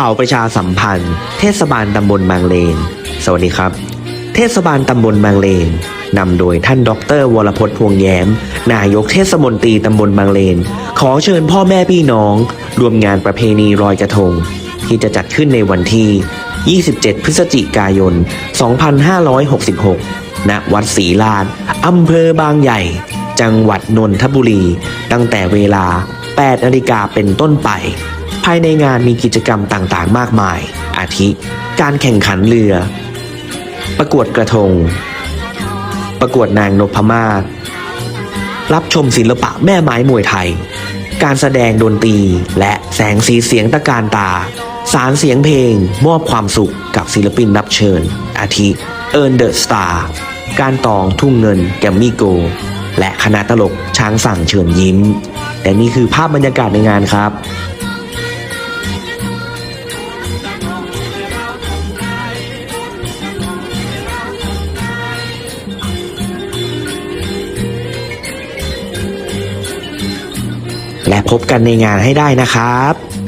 ข่าวประชาสัมพันธ์ เทศบาลตำบลบางเลน สวัสดีครับ เทศบาลตำบลบางเลนนำโดยท่านดรวรพจน์พวงแย้ม นายกเทศมนตรีตำบลบางเลน ขอเชิญพ่อแม่พี่น้อง รวมงานประเพณีลอยกระทง ที่จะจัดขึ้นในวันที่ 27 พฤศจิกายน 2566 ณ วัดศรีลาดอำเภอบางใหญ่ จังหวัดนนทบุรี ตั้งแต่เวลา 8 นาฬิกาเป็นต้นไป ภายในงานมีกิจกรรมต่างๆ มากมาย อาทิ การแข่งขันเรือ ประกวดกระทง ประกวดนางนพมาศ รับชมศิลปะแม่ไม้มวยไทย การแสดงดนตรีและแสงสีเสียงตะการตา สารเสียงเพลง มอบความสุขกับศิลปินรับเชิญ อาทิเอิร์นเดอะสตาร์การตองทุ่งเงินแกมมี่โก และคณะตลกช้างสั่งเชิญยิ้ม แต่นี่คือภาพบรรยากาศในงานครับ และพบกันในงานให้ได้นะครับ